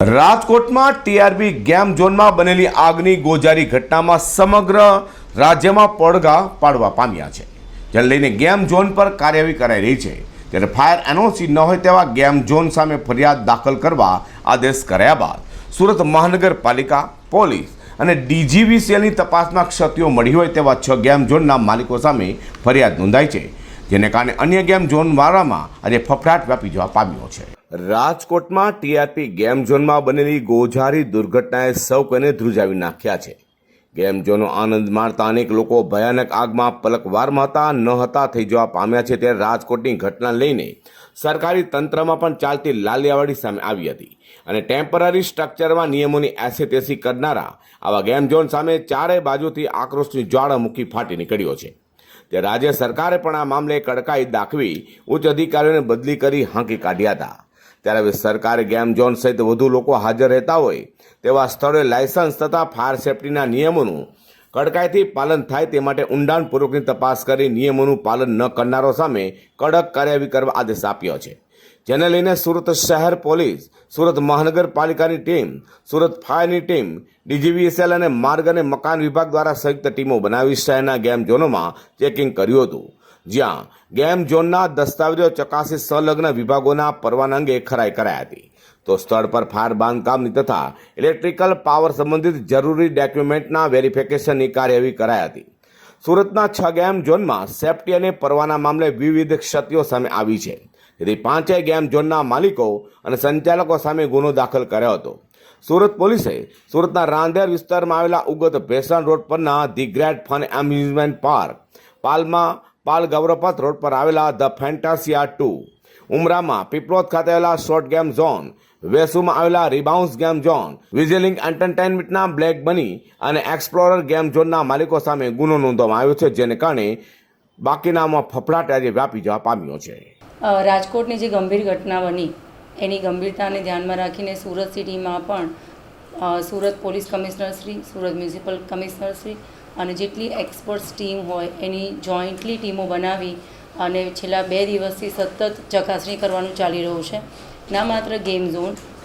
રાજકોટમાં TRB game ઝોનમાં બનેલી આગની ગોજારી ઘટનામાં સમગ્ર રાજ્યમાં પડઘા પાડવા પામ્યા છે. જેને લઈને ગેમ ઝોન પર કાર્યવાહી કરાઈ રહી છે, ત્યારે ફાયર એનઓસી ન હોય તેવા ગેમ ઝોન સામે ફરિયાદ દાખલ કરવા આદેશ કરાયા બાદ સુરત મહાનગરપાલિકા, પોલીસ અને ડીજીવીસીએલની તપાસમાં ક્ષતિઓ મળી હોય તેવા છ ગેમ ઝોનના માલિકો સામે ફરિયાદ નોંધાઈ છે, જેને કારણે અન્ય ગેમ ઝોન વાળામાં આજે ફફડાટ વ્યાપી જવા પામ્યો છે. રાજકોટમાં ટીઆરપી ગેમ ઝોનમાં બનેલી ગોઝારી દુર્ઘટનાએ સૌ કોઈને ધ્રુજાવી નાખ્યા છે. ગેમ ઝોનનો આનંદ માણતા અનેક લોકો ભયાનક આગમાં પલકવારમાં હતા ન હતા થઈ જવા પામ્યા છે ત્યારે રાજકોટની ઘટના લઈને સરકારી તંત્રમાં પણ ચાલતી લાલિયાવાડી સામે આવી હતી. અને ટેમ્પરરી સ્ટ્રક્ચરમાં નિયમોની એસેતેસી કરનારા આવા ગેમ ઝોન સામે ચારે બાજુથી આક્રોશની જ્વાળામુખી ફાટી નીકળ્યો છે. તે રાજ્ય સરકારે પણ આ મામલે કડકાઈ દાખવી ઉચ્ચ અધિકારીઓને બદલી કરી હાંકી કાઢ્યા હતા. ત્યારે સરકારે ગેમ ઝોન સહિત વધુ લોકો હાજર રહેતા હોય તેવા સ્થળોએ લાયસન્સ તથા ફાયર સેફટીના નિયમોનું કડકાઈથી પાલન થાય તે માટે ઊંડાણપૂર્વકની તપાસ કરી નિયમોનું પાલન ન કરનારો સામે કડક કાર્યવાહી કરવા આદેશ આપ્યો છે. જેને લઈને સુરત શહેર પોલીસ, સુરત મહાનગરપાલિકાની ટીમ, સુરત ફાયરની ટીમ, ડીજીવીએસએલ અને માર્ગ અને મકાન વિભાગ દ્વારા સંયુક્ત ટીમો બનાવી શહેરના ગેમ ઝોનોમાં ચેકિંગ કર્યું હતું. જ્યાં ગેમ ઝોનના દસ્તાવેજો ચકાસી સંલગ્ન વિભાગોના પરવાના અંગે ખરાઈ કરાઈ હતી. તો સ્થળ પર ફાયર બાંધકામની તથા ઇલેક્ટ્રિકલ પાવર સંબંધિત જરૂરી ડોક્યુમેન્ટના વેરિફિકેશનની કાર્યવાહી કરાઈ હતી. સુરતના છ ગેમ ઝોનમાં સેફટી અને પરવાના મામલે વિવિધ ક્ષતિઓ સામે આવી છે. તેથી પાંચેય ગેમ ઝોનના માલિકો અને સંચાલકો સામે ગુનો દાખલ કર્યો હતો. સુરત પોલીસે સુરતના રાંધેર વિસ્તારમાં આવેલા ઉગત ભેસણ રોડ પરના the great fun amusement park, પાલમાં Pal Gauravpath road પર આવેલા ધ ફેન્ટાસિયા ટુ. ઉમરામાં પીપલોદ ખાતે આવેલા શોર્ટ ગેમ ઝોન, વેસુમાં આવેલા રિબાઉન્સ ગેમ ઝોન વિઝેલિંગ એન્ટરટેનમેન્ટના બ્લેક બની અને એક્સપ્લોરર ગેમ ઝોનના માલિકો સામે ગુનો નોંધવામાં આવ્યો છે, જેને કારણે બાકીનામાં ફફડાટ આજે વ્યાપી જવા પામ્યો છે. રાજકોટની જે ગંભીર ઘટના બની, એની ગંભીરતાને ધ્યાનમાં રાખીને સુરત સિટીમાં પણ Surat police commissioner shri, Surat municipal commissioner shri અને જેટલી એક્સપર્ટ્સ ટીમ હોય એની જોઈન્ટલી ટીમો બનાવી અને છેલ્લા બે દિવસથી સતત ચકાસણી કરવાનું ચાલી રહ્યું છે. ના માત્ર ગેમ ઝોન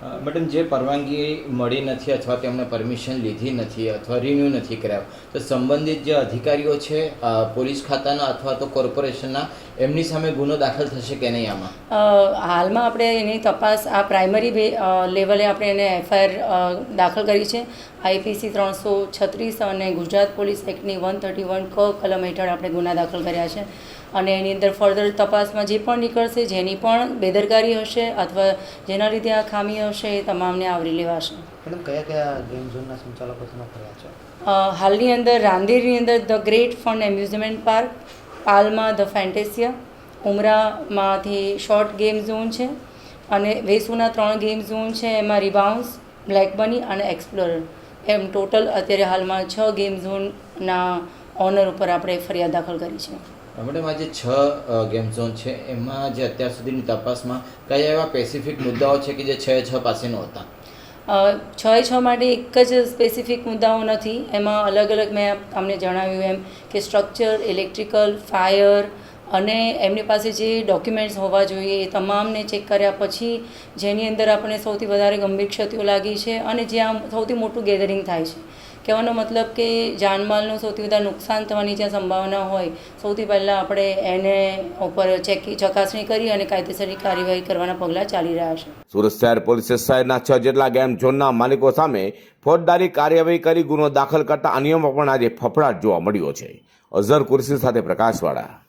મેડમ જે પરવાનગી મળી નથી અથવા તેમણે પરમિશન લીધી નથી અથવા રિન્યૂ નથી કરાવ્યો તો સંબંધિત જે અધિકારીઓ છે પોલીસ ખાતાના અથવા તો કોર્પોરેશનના, એમની સામે ગુનો દાખલ થશે કે નહીં આમાં? હાલમાં આપણે એની તપાસ આ પ્રાઇમરી લેવલે આપણે એને એફઆઈઆર દાખલ કરી છે. આઈપીસી ત્રણસો છત્રીસ અને ગુજરાત પોલીસ એક્ટની વન થર્ટી વન ક કલમ હેઠળ આપણે ગુના દાખલ કર્યા છે. અને એની અંદર ફર્ધર તપાસમાં જે પણ નીકળશે જેની પણ બેદરકારી હશે અથવા જેના લીધે આ ખામી હશે એ તમામને આવરી લેવાશે. મેડમ કયા કયા ગેમ ઝોનના સંચાલકો તમે છે? હાલની અંદર રાંદેરની અંદર the great fun amusement park પાલમાં the ફેન્ટેસિયા ઉમરામાંથી શોર્ટ ગેમ ઝોન છે અને વેસુના ત્રણ ગેમ ઝોન છે. એમાં રિબાઉન્સ બ્લેક બની અને એક્સપ્લોરર. એમ ટોટલ અત્યારે હાલમાં છ ગેમ ઝોનના ઓનર ઉપર આપણે ફરિયાદ દાખલ કરી છે. મેડમ આ જે છ ગેમ ઝોન છે. એમાં જે અત્યાર સુધીની તપાસમાં કયા એવા સ્પેસિફિક મુદ્દાઓ છે કે જે છ છ પાસે નહોતા છ છ માટે એક જ સ્પેસિફિક મુદ્દાઓ નથી. એમાં અલગ અલગ મેં તમને જણાવ્યું એમ કે સ્ટ્રક્ચર ઇલેક્ટ્રિકલ ફાયર અને એમની પાસે જે ડોક્યુમેન્ટ્સ હોવા જોઈએ એ તમામને ચેક કર્યા પછી જેની અંદર આપણને સૌથી વધારે ગંભીર ક્ષતિઓ લાગી છે અને જ્યાં સૌથી મોટું ગેધરિંગ થાય છે. કહેવાનો મતલબ કે જાનમાલનું સૌથી વધારે નુકસાન થવાની જ્યાં સંભાવના હોય, સૌથી પહેલાં આપણે એને ઉપર ચેક ચકાસણી કરી અને કાયદેસરની કાર્યવાહી કરવાના પગલાં ચાલી રહ્યા છે. સુરત શહેર પોલીસે શહેરના છ જેટલા ગેમ ઝોનના માલિકો સામે ફોજદારી કાર્યવાહી કરી ગુનો દાખલ કરતા અનિયમો પણ આજે ફફડાટ જોવા મળ્યો છે. અઝર કુરશી સાથે પ્રકાશવાળા